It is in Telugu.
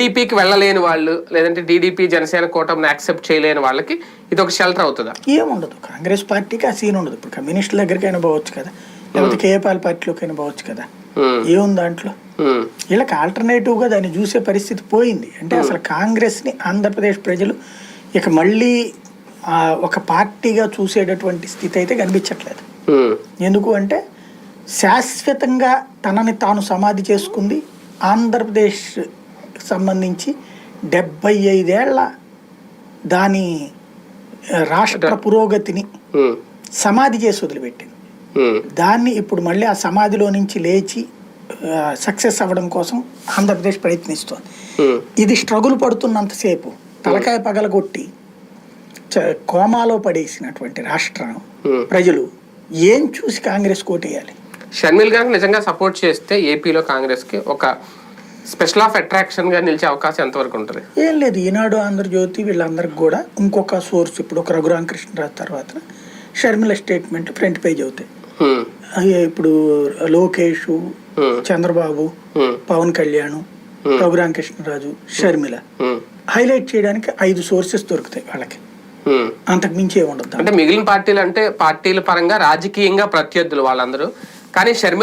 టీడీపీకి వెళ్ళలేని వాళ్ళు లేదంటే టీడీపీ జనసేన కూటమిని యాక్సెప్ట్ చేయలేని వాళ్ళకి ఇది ఒక షెల్టర్ అవుతుందా? ఏముండదు. కాంగ్రెస్ పార్టీకి ఆ సీన్ ఉండదు. ఇప్పుడు కమ్యూనిస్టుల దగ్గరికైనా పోవచ్చు కదా. లేకపోతే కేఏపాల్ పార్టీలోకైనా పోవచ్చు కదా. ఉమ్, ఏముంది దాంట్లో? ఉమ్, వీళ్ళకి ఆల్టర్నేటివ్గా దాన్ని చూసే పరిస్థితి పోయింది. అంటే అసలు కాంగ్రెస్ని ఆంధ్రప్రదేశ్ ప్రజలు ఇక మళ్ళీ ఒక పార్టీగా చూసేటటువంటి స్థితి అయితే కనిపించట్లేదు. ఎందుకు అంటే శాశ్వతంగా తనని తాను సమాధి చేసుకుంది ఆంధ్రప్రదేశ్ సంబంధించి డెబ్బై ఐదేళ్ళ దాని రాష్ట్ర పురోగతిని సమాధి చేసి వదిలిపెట్టింది. దాన్ని ఇప్పుడు మళ్ళీ ఆ సమాధిలో నుంచి లేచి సక్సెస్ అవ్వడం కోసం ఆంధ్రప్రదేశ్ ప్రయత్నిస్తోంది. ఇది స్ట్రగుల్ పడుతున్నంతసేపు తలకాయ పగలగొట్టి కోమాలో పడేసినటువంటి రాష్ట్రం. ప్రజలు ఏం చూసి కాంగ్రెస్ కోటేయాలి? షర్మిల్ గారికి నిజంగా సపోర్ట్ చేస్తే ఏపీలో కాంగ్రెస్కి ఒక స్పెషల్ ఆఫ్ అట్రాక్షన్గా నిలిచే అవకాశం ఎంతవరకు ఉంటుంది? ఏం లేదు. ఈనాడు ఆంధ్రజ్యోతి వీళ్ళందరికి కూడా ఇంకొక సోర్స్ ఇప్పుడు ఒక రఘురామకృష్ణరాజు తర్వాత షర్మిల స్టేట్మెంట్ ఫ్రంట్ పేజ్ అవుతాయి. ఇప్పుడు లోకేష్ చంద్రబాబు పవన్ కళ్యాణ్ రఘురామకృష్ణరాజు షర్మిల ఉమ్, హైలైట్ చేయడానికి ఐదు సోర్సెస్ దొరుకుతాయి వాళ్ళకి. అంతకు మించి ఏమి ఉండదు అంటే మిగిలిన పార్టీలు అంటే పార్టీల పరంగా రాజకీయంగా ప్రత్యర్థులు వాళ్ళందరూ. కానీ షర్మిల